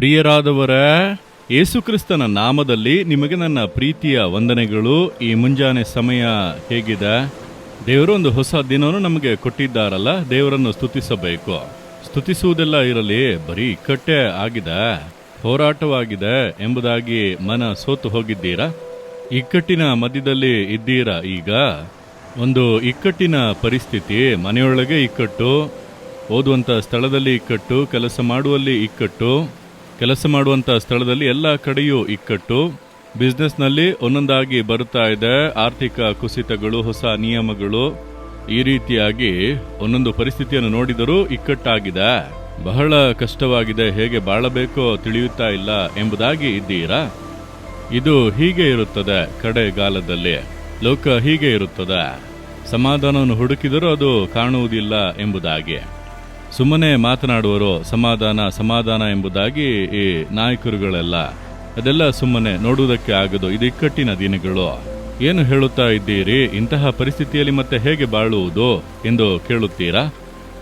ಪ್ರಿಯರಾದವರ, ಯೇಸುಕ್ರಿಸ್ತನ ನಾಮದಲ್ಲಿ ನಿಮಗೆ ನನ್ನ ಪ್ರೀತಿಯ ವಂದನೆಗಳು. ಈ ಮುಂಜಾನೆ ಸಮಯ ಹೇಗಿದೆ? ದೇವರು ಒಂದು ಹೊಸ ದಿನವನ್ನು ನಮಗೆ ಕೊಟ್ಟಿದ್ದಾರಲ್ಲ, ದೇವರನ್ನು ಸ್ತುತಿಸಬೇಕು. ಸ್ತುತಿಸುವುದೆಲ್ಲ ಇರಲಿ, ಬರೀ ಇಕ್ಕಟ್ಟೆ ಆಗಿದೆ, ಹೋರಾಟವಾಗಿದೆ ಎಂಬುದಾಗಿ ಮನ ಸೋತು ಹೋಗಿದ್ದೀರಾ? ಇಕ್ಕಟ್ಟಿನ ಮಧ್ಯದಲ್ಲಿ ಇದ್ದೀರಾ ಈಗ? ಒಂದು ಇಕ್ಕಟ್ಟಿನ ಪರಿಸ್ಥಿತಿ, ಮನೆಯೊಳಗೆ ಇಕ್ಕಟ್ಟು ಓದುವಂಥ ಸ್ಥಳದಲ್ಲಿ ಇಕ್ಕಟ್ಟು, ಕೆಲಸ ಮಾಡುವಲ್ಲಿ ಇಕ್ಕಟ್ಟು ಕೆಲಸ ಮಾಡುವಂಥ ಸ್ಥಳದಲ್ಲಿ ಎಲ್ಲ ಕಡೆಯೂ ಇಕ್ಕಟ್ಟು. ಬಿಸ್ನೆಸ್ನಲ್ಲಿ ಒಂದೊಂದಾಗಿ ಬರುತ್ತಾ ಇದೆ. ಆರ್ಥಿಕ ಕುಸಿತಗಳು, ಹೊಸ ನಿಯಮಗಳು. ಈ ರೀತಿಯಾಗಿ ಒಂದೊಂದು ಪರಿಸ್ಥಿತಿಯನ್ನು ನೋಡಿದರೂ ಇಕ್ಕಟ್ಟಾಗಿದೆ. ಬಹಳ ಕಷ್ಟವಾಗಿದೆ. ಹೇಗೆ ಬಾಳಬೇಕೋ ತಿಳಿಯುತ್ತಾ ಇಲ್ಲ ಎಂಬುದಾಗಿ ಇದ್ದೀರಾ? ಇದು ಹೀಗೆ ಇರುತ್ತದೆ ಕಡೆಗಾಲದಲ್ಲಿ. ಲೋಕ ಹೀಗೆ ಇರುತ್ತದೆ. ಸಮಾಧಾನವನ್ನು ಹುಡುಕಿದರೂ ಅದು ಕಾಣುವುದಿಲ್ಲ ಎಂಬುದಾಗಿ. ಸುಮ್ಮನೆ ಮಾತನಾಡುವರು ಸಮಾಧಾನ ಸಮಾಧಾನ ಎಂಬುದಾಗಿ ಈ ನಾಯಕರುಗಳೆಲ್ಲ ಅದೆಲ್ಲ ಸುಮ್ಮನೆ ನೋಡುವುದಕ್ಕೆ ಆಗದು. ಇದು ಇಕ್ಕಟ್ಟಿನ ದಿನಗಳು. ಏನು ಹೇಳುತ್ತಾ ಇದ್ದೀರಿ? ಇಂತಹ ಪರಿಸ್ಥಿತಿಯಲ್ಲಿ ಮತ್ತೆ ಹೇಗೆ ಬಾಳುವುದು ಎಂದು ಕೇಳುತ್ತೀರಾ?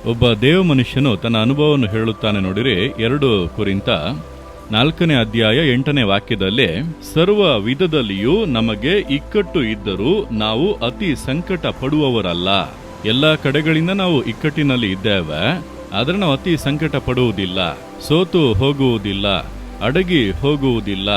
ಒಬ್ಬ ದೇವ ಮನುಷ್ಯನು ತನ್ನ ಅನುಭವವನ್ನು ಹೇಳುತ್ತಾನೆ ನೋಡಿರಿ, ಎರಡು ಕುರಿತ ನಾಲ್ಕನೇ ಅಧ್ಯಾಯ ಎಂಟನೇ ವಾಕ್ಯದಲ್ಲಿ, ಸರ್ವ ವಿಧದಲ್ಲಿಯೂ ನಮಗೆ ಇಕ್ಕಟ್ಟು ಇದ್ದರೂ ನಾವು ಅತಿ ಸಂಕಟ ಪಡುವವರಲ್ಲ ಎಲ್ಲ ಕಡೆಗಳಿಂದ ನಾವು ಇಕ್ಕಟ್ಟಿನಲ್ಲಿ ಇದ್ದೇವೆ. ಆದರೆ ನಾವು ಅತಿ ಸಂಕಟ ಪಡುವುದಿಲ್ಲ ಸೋತು ಹೋಗುವುದಿಲ್ಲ, ಅಡಗಿ ಹೋಗುವುದಿಲ್ಲ.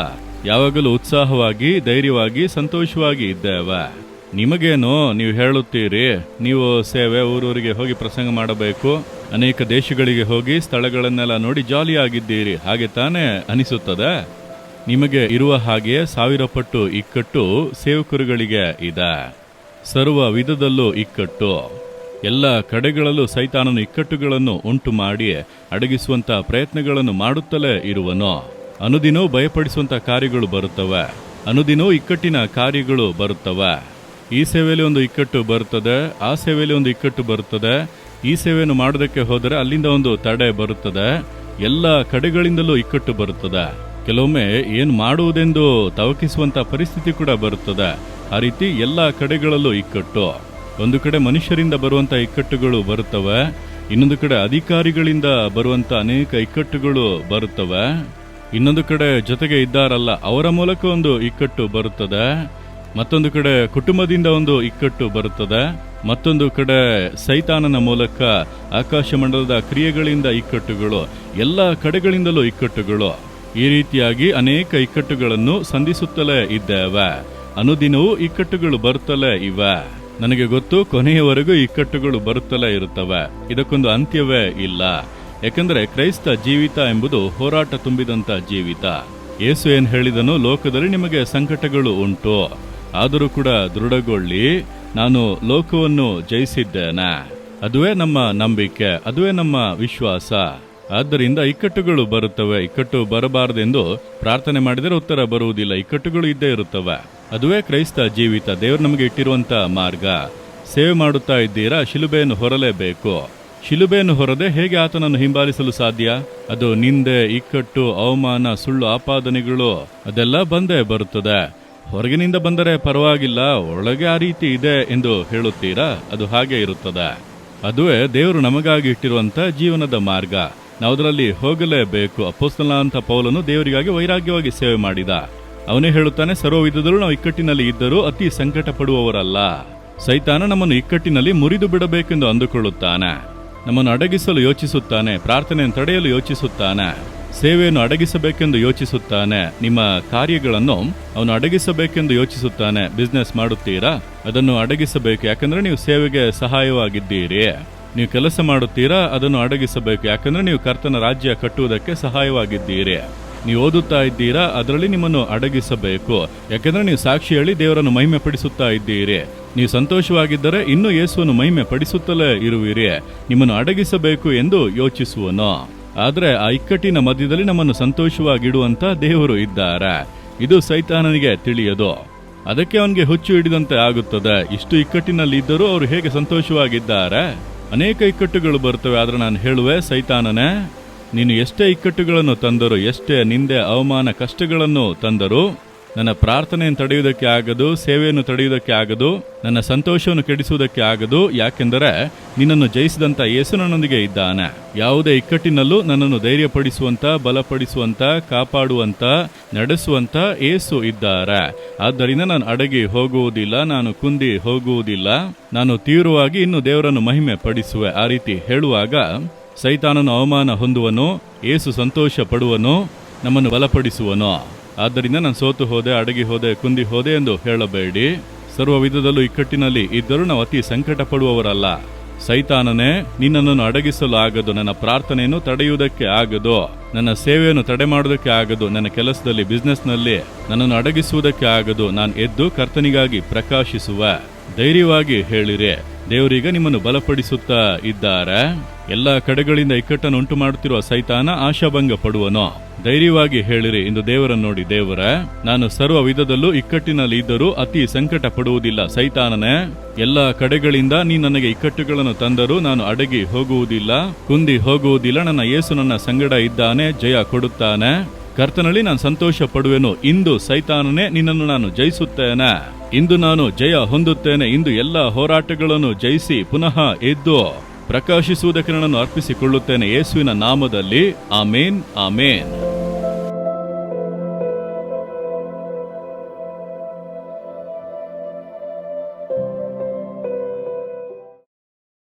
ಯಾವಾಗಲೂ ಉತ್ಸಾಹವಾಗಿ, ಧೈರ್ಯವಾಗಿ, ಸಂತೋಷವಾಗಿ ಇದ್ದೇವೆ. ನಿಮಗೇನು ನೀವು ಹೇಳುತ್ತೀರಿ? ನೀವು ಸೇವೆ ಊರೂರಿಗೆ ಹೋಗಿ ಪ್ರಸಂಗ ಮಾಡಬೇಕು, ಅನೇಕ ದೇಶಗಳಿಗೆ ಹೋಗಿ ಸ್ಥಳಗಳನ್ನೆಲ್ಲ ನೋಡಿ ಜಾಲಿಯಾಗಿದ್ದೀರಿ, ಹಾಗೆ ತಾನೇ ಅನಿಸುತ್ತದೆ? ನಿಮಗೆ ಇರುವ ಹಾಗೆ ಸಾವಿರ ಪಟ್ಟು ಇಕ್ಕಟ್ಟು ಸೇವಕರುಗಳಿಗೆ ಇದೆ. ಸರ್ವ ವಿಧದಲ್ಲೂ ಇಕ್ಕಟ್ಟು. ಎಲ್ಲ ಕಡೆಗಳಲ್ಲೂ ಸೈತಾನನು ಇಕ್ಕಟ್ಟುಗಳನ್ನು ಉಂಟು ಮಾಡಿ ಅಡಗಿಸುವಂಥ ಪ್ರಯತ್ನಗಳನ್ನು ಮಾಡುತ್ತಲೇ ಇರುವನು? ಅನುದಿನವೂ ಭಯಪಡಿಸುವಂಥ ಕಾರ್ಯಗಳು ಬರುತ್ತವೆ. ಅನುದಿನೋ ಇಕ್ಕಟ್ಟಿನ ಕಾರ್ಯಗಳು ಬರುತ್ತವೆ. ಈ ಸೇವೆಯಲ್ಲಿ ಒಂದು ಇಕ್ಕಟ್ಟು ಬರುತ್ತದೆ, ಆ ಸೇವೆಯಲ್ಲಿ ಒಂದು ಇಕ್ಕಟ್ಟು ಬರುತ್ತದೆ. ಈ ಸೇವೆಯನ್ನು ಮಾಡೋದಕ್ಕೆ ಹೋದರೆ ಅಲ್ಲಿಂದ ಒಂದು ತಡೆ ಬರುತ್ತದೆ. ಎಲ್ಲ ಕಡೆಗಳಿಂದಲೂ ಇಕ್ಕಟ್ಟು ಬರುತ್ತದೆ. ಕೆಲವೊಮ್ಮೆ ಏನು ಮಾಡುವುದೆಂದು ತವಕಿಸುವಂತ ಪರಿಸ್ಥಿತಿ ಕೂಡ ಬರುತ್ತದೆ. ಆ ರೀತಿ ಎಲ್ಲ ಕಡೆಗಳಲ್ಲೂ ಇಕ್ಕಟ್ಟು. ಒಂದು ಕಡೆ ಮನುಷ್ಯರಿಂದ ಬರುವಂಥ ಇಕ್ಕಟ್ಟುಗಳು ಬರುತ್ತವೆ, ಇನ್ನೊಂದು ಕಡೆ ಅಧಿಕಾರಿಗಳಿಂದ ಬರುವಂಥ ಅನೇಕ ಇಕ್ಕಟ್ಟುಗಳು ಬರುತ್ತವೆ, ಇನ್ನೊಂದು ಕಡೆ ಜೊತೆಗೆ ಇದ್ದಾರಲ್ಲ, ಅವರ ಮೂಲಕ ಒಂದು ಇಕ್ಕಟ್ಟು ಬರುತ್ತದೆ, ಮತ್ತೊಂದು ಕಡೆ ಕುಟುಂಬದಿಂದ ಒಂದು ಇಕ್ಕಟ್ಟು ಬರುತ್ತದೆ, ಮತ್ತೊಂದು ಕಡೆ ಸೈತಾನನ ಮೂಲಕ ಆಕಾಶ ಮಂಡಲದ ಕ್ರಿಯೆಗಳಿಂದ ಇಕ್ಕಟ್ಟುಗಳು, ಎಲ್ಲ ಕಡೆಗಳಿಂದಲೂ ಇಕ್ಕಟ್ಟುಗಳು. ಈ ರೀತಿಯಾಗಿ ಅನೇಕ ಇಕ್ಕಟ್ಟುಗಳನ್ನು ಸಂಧಿಸುತ್ತಲೇ ಇದ್ದೇವೆ. ಅನುದಿನವೂ ಇಕ್ಕಟ್ಟುಗಳು ಬರುತ್ತಲೇ ಇವೆ. ನನಗೆ ಗೊತ್ತು ಕೊನೆಯವರೆಗೂ ಇಕ್ಕಟ್ಟುಗಳು ಬರುತ್ತಲೇ ಇರುತ್ತವೆ. ಇದಕ್ಕೊಂದು ಅಂತ್ಯವೇ ಇಲ್ಲ. ಏಕೆಂದರೆ ಕ್ರೈಸ್ತ ಜೀವಿತ ಎಂಬುದು ಹೋರಾಟ ತುಂಬಿದಂತ ಜೀವಿತ. ಏಸು ಏನ್ ಹೇಳಿದನು? ಲೋಕದಲ್ಲಿ ನಿಮಗೆ ಸಂಕಟಗಳು ಉಂಟು. ಆದರೂ ಕೂಡ ದೃಢಗೊಳ್ಳಿ, ನಾನು ಲೋಕವನ್ನು ಜಯಿಸಿದ್ದೇನೆ. ಅದುವೇ ನಮ್ಮ ನಂಬಿಕೆ, ಅದುವೇ ನಮ್ಮ ವಿಶ್ವಾಸ. ಆದ್ದರಿಂದ ಇಕ್ಕಟ್ಟುಗಳು ಬರುತ್ತವೆ. ಇಕ್ಕಟ್ಟು ಬರಬಾರದೆಂದು ಪ್ರಾರ್ಥನೆ ಮಾಡಿದರೆ ಉತ್ತರ ಬರುವುದಿಲ್ಲ. ಇಕ್ಕಟ್ಟುಗಳು ಇದ್ದೇ ಇರುತ್ತವೆ. ಅದುವೇ ಕ್ರೈಸ್ತ ಜೀವಿತ ದೇವರು ನಮಗೆ ಇಟ್ಟಿರುವಂಥ ಮಾರ್ಗ. ಸೇವೆ ಮಾಡುತ್ತಾ ಇದ್ದೀರಾ, ಶಿಲುಬೆಯನ್ನು ಹೊರಲೇಬೇಕು. ಶಿಲುಬೆಯನ್ನು ಹೊರದೆ ಹೇಗೆ ಆತನನ್ನು ಹಿಂಬಾಲಿಸಲು ಸಾಧ್ಯ? ಅದು ನಿಂದೆ, ಇಕ್ಕಟ್ಟು, ಅವಮಾನ, ಸುಳ್ಳು ಆಪಾದನೆಗಳು, ಅದೆಲ್ಲ ಬಂದೇ ಬರುತ್ತದೆ. ಹೊರಗಿನಿಂದ ಬಂದರೆ ಪರವಾಗಿಲ್ಲ, ಒಳಗೆ ಆ ರೀತಿ ಇದೆ ಎಂದು ಹೇಳುತ್ತೀರಾ? ಅದು ಹಾಗೆ ಇರುತ್ತದೆ. ಅದುವೇ ದೇವರು ನಮಗಾಗಿ ಇಟ್ಟಿರುವಂಥ ಜೀವನದ ಮಾರ್ಗ. ನಾವು ಅದರಲ್ಲಿ ಹೋಗಲೇಬೇಕು. ಅಪೋಸ್ತಲ ಅಂತ ಪೌಲನು ದೇವರಿಗಾಗಿ ವೈರಾಗ್ಯವಾಗಿ ಸೇವೆ ಮಾಡಿದ. ಅವನೇ ಹೇಳುತ್ತಾನೆ ಸರ್ವ ವಿಧದಲ್ಲೂ ನಾವು ಇಕ್ಕಟ್ಟಿನಲ್ಲಿ ಇದ್ದರೂ ಅತಿ ಸಂಕಟ ಪಡುವವರಲ್ಲ ಸೈತಾನ ನಮ್ಮನ್ನು ಇಕ್ಕಟ್ಟಿನಲ್ಲಿ ಮುರಿದು ಬಿಡಬೇಕೆಂದು ಅಂದುಕೊಳ್ಳುತ್ತಾನೆ. ನಮ್ಮನ್ನು ಅಡಗಿಸಲು ಯೋಚಿಸುತ್ತಾನೆ, ಪ್ರಾರ್ಥನೆಯನ್ನು ತಡೆಯಲು ಯೋಚಿಸುತ್ತಾನೆ. ಸೇವೆಯನ್ನು ಅಡಗಿಸಬೇಕೆಂದು ಯೋಚಿಸುತ್ತಾನೆ. ನಿಮ್ಮ ಕಾರ್ಯಗಳನ್ನು ಅವನು ಅಡಗಿಸಬೇಕೆಂದು ಯೋಚಿಸುತ್ತಾನೆ. ಬಿಸ್ನೆಸ್ ಮಾಡುತ್ತೀರಾ? ಅದನ್ನು ಅಡಗಿಸಬೇಕು. ಯಾಕಂದ್ರೆ ನೀವು ಸೇವೆಗೆ ಸಹಾಯವಾಗಿದ್ದೀರಿ. ನೀವು ಕೆಲಸ ಮಾಡುತ್ತೀರಾ? ಅದನ್ನು ಅಡಗಿಸಬೇಕು. ಯಾಕಂದ್ರೆ ನೀವು ಕರ್ತನ ರಾಜ್ಯ ಕಟ್ಟುವುದಕ್ಕೆ ಸಹಾಯವಾಗಿದ್ದೀರಿ. ನೀವು ಓದುತ್ತಾ ಇದ್ದೀರಾ? ಅದರಲ್ಲಿ ನಿಮ್ಮನ್ನು ಅಡಗಿಸಬೇಕು. ಯಾಕೆಂದ್ರೆ ನೀವು ಸಾಕ್ಷಿ ಹೇಳಿ ದೇವರನ್ನು ಮಹಿಮೆ ಪಡಿಸುತ್ತಾ ಇದ್ದೀರಿ. ನೀವು ಸಂತೋಷವಾಗಿದ್ದರೆ ಇನ್ನೂ ಯೇಸುವನ್ನು ಮಹಿಮೆ ಪಡಿಸುತ್ತಲೇ ಇರುವಿರಿ. ನಿಮ್ಮನ್ನು ಅಡಗಿಸಬೇಕು ಎಂದು ಯೋಚಿಸುವನು. ಆದರೆ ಆ ಇಕ್ಕಟ್ಟಿನ ಮಧ್ಯದಲ್ಲಿ ನಮ್ಮನ್ನು ಸಂತೋಷವಾಗಿಡುವಂತ ದೇವರು ಇದ್ದಾರೆ. ಇದು ಸೈತಾನನಿಗೆ ತಿಳಿಯದು. ಅದಕ್ಕೆ ಅವನಿಗೆ ಹುಚ್ಚು ಹಿಡಿದಂತೆ ಆಗುತ್ತದೆ. ಇಷ್ಟು ಇಕ್ಕಟ್ಟಿನಲ್ಲಿ ಇದ್ದರೂ ಅವರು ಹೇಗೆ ಸಂತೋಷವಾಗಿದ್ದಾರೆ? ಅನೇಕ ಇಕ್ಕಟ್ಟುಗಳು ಬರ್ತವೆ ಆದರೆ ನಾನು ಹೇಳುವೆ, ಸೈತಾನನೇ ನೀನು ಎಷ್ಟೇ ಇಕ್ಕಟ್ಟುಗಳನ್ನು ತಂದರು, ಎಷ್ಟೇ ನಿಂದೆ, ಅವಮಾನ ಕಷ್ಟಗಳನ್ನು ತಂದರು, ನನ್ನ ಪ್ರಾರ್ಥನೆಯನ್ನು ತಡೆಯುವುದಕ್ಕೆ ಆಗದು, ಸೇವೆಯನ್ನು ತಡೆಯುವುದಕ್ಕೆ ಆಗದು, ನನ್ನ ಸಂತೋಷವನ್ನು ಕೆಡಿಸುವುದಕ್ಕೆ ಆಗದು. ಯಾಕೆಂದರೆ ನಿನ್ನನ್ನು ಜಯಿಸಿದಂತ ಯೇಸು ನನ್ನೊಂದಿಗೆ ಇದ್ದಾನೆ. ಯಾವುದೇ ಇಕ್ಕಟ್ಟಿನಲ್ಲೂ ನನ್ನನ್ನು ಧೈರ್ಯಪಡಿಸುವಂತ, ಬಲಪಡಿಸುವಂತ, ಕಾಪಾಡುವಂತ, ನಡೆಸುವಂತ ಏಸು ಇದ್ದಾರೆ. ಆದ್ದರಿಂದ ನಾನು ಅಡಗಿ ಹೋಗುವುದಿಲ್ಲ, ನಾನು ಕುಂದಿ ಹೋಗುವುದಿಲ್ಲ. ನಾನು ತೀವ್ರವಾಗಿ ಇನ್ನು ದೇವರನ್ನು ಮಹಿಮೆ ಪಡಿಸುವೆ ಆ ರೀತಿ ಹೇಳುವಾಗ ಸೈತಾನನು ಅವಮಾನ ಹೊಂದುವನು, ಏಸು ಸಂತೋಷ ಪಡುವನು ನಮ್ಮನ್ನು ಬಲಪಡಿಸುವನು? ಆದ್ದರಿಂದ ನಾನು ಸೋತು ಹೋದೆ, ಅಡಗಿ ಹೋದೆ, ಕುಂದಿ ಹೋದೆ ಎಂದು ಹೇಳಬೇಡಿ. ಸರ್ವ ವಿಧದಲ್ಲೂ ಇಕ್ಕಟ್ಟಿನಲ್ಲಿ ಇದ್ದರೂ ನಾವು ಅತಿ ಸಂಕಟ ಪಡುವವರಲ್ಲ ಸೈತಾನನೇ, ನಿನ್ನನ್ನು ಅಡಗಿಸಲು ಆಗದು, ನನ್ನ ಪ್ರಾರ್ಥನೆಯನ್ನು ತಡೆಯುವುದಕ್ಕೆ ಆಗದು, ನನ್ನ ಸೇವೆಯನ್ನು ತಡೆ ಮಾಡುವುದಕ್ಕೆ ಆಗದು, ನನ್ನ ಕೆಲಸದಲ್ಲಿ ಬಿಸ್ನೆಸ್ನಲ್ಲಿ ನನ್ನನ್ನು ಅಡಗಿಸುವುದಕ್ಕೆ ಆಗದು, ನಾನು ಎದ್ದು ಕರ್ತನಿಗಾಗಿ ಪ್ರಕಾಶಿಸುವ. ಧೈರ್ಯವಾಗಿ ಹೇಳಿರಿ. ದೇವರೀಗ ನಿಮ್ಮನ್ನು ಬಲಪಡಿಸುತ್ತಾ ಇದ್ದಾರೆ. ಎಲ್ಲ ಕಡೆಗಳಿಂದ ಇಕ್ಕಟ್ಟನ್ನು ಉಂಟು ಮಾಡುತ್ತಿರುವ ಸೈತಾನ ಆಶಾಭಂಗ ಪಡುವನು? ಧೈರ್ಯವಾಗಿ ಹೇಳಿರಿ, ಇಂದು ದೇವರನ್ನು ನೋಡಿ ದೇವರ, ನಾನು ಸರ್ವ ವಿಧದಲ್ಲೂ ಇಕ್ಕಟ್ಟಿನಲ್ಲಿ ಇದ್ದರೂ ಅತಿ ಸಂಕಟ ಪಡುವುದಿಲ್ಲ ಸೈತಾನನೇ. ಎಲ್ಲ ಕಡೆಗಳಿಂದ ನೀ ನನಗೆ ಇಕ್ಕಟ್ಟುಗಳನ್ನು ತಂದರೂ ನಾನು ಅಡಗಿ ಹೋಗುವುದಿಲ್ಲ, ಕುಂದಿ ಹೋಗುವುದಿಲ್ಲ, ನನ್ನ ಯೇಸು ನನ್ನ ಸಂಗಡ ಇದ್ದಾನೆ, ಜಯ ಕೊಡುತ್ತಾನೆ. ಕರ್ತನಲ್ಲಿ ನಾನು ಸಂತೋಷ ಪಡುವೆನು, ಇಂದು ಸೈತಾನನೇ ನಿನ್ನನ್ನು ನಾನು ಜಯಿಸುತ್ತೇನೆ. ಇಂದು ನಾನು ಜಯ ಹೊಂದುತ್ತೇನೆ. ಇಂದು ಎಲ್ಲ ಹೋರಾಟಗಳನ್ನು ಜಯಿಸಿ ಪುನಃ ಎದ್ದು ಪ್ರಕಾಶಿಸುವುದಕ್ಕೆ ನನ್ನನ್ನು ಅರ್ಪಿಸಿಕೊಳ್ಳುತ್ತೇನೆ. ಯೇಸುವಿನ ನಾಮದಲ್ಲಿ ಆಮೇನ್ ಆಮೇನ್.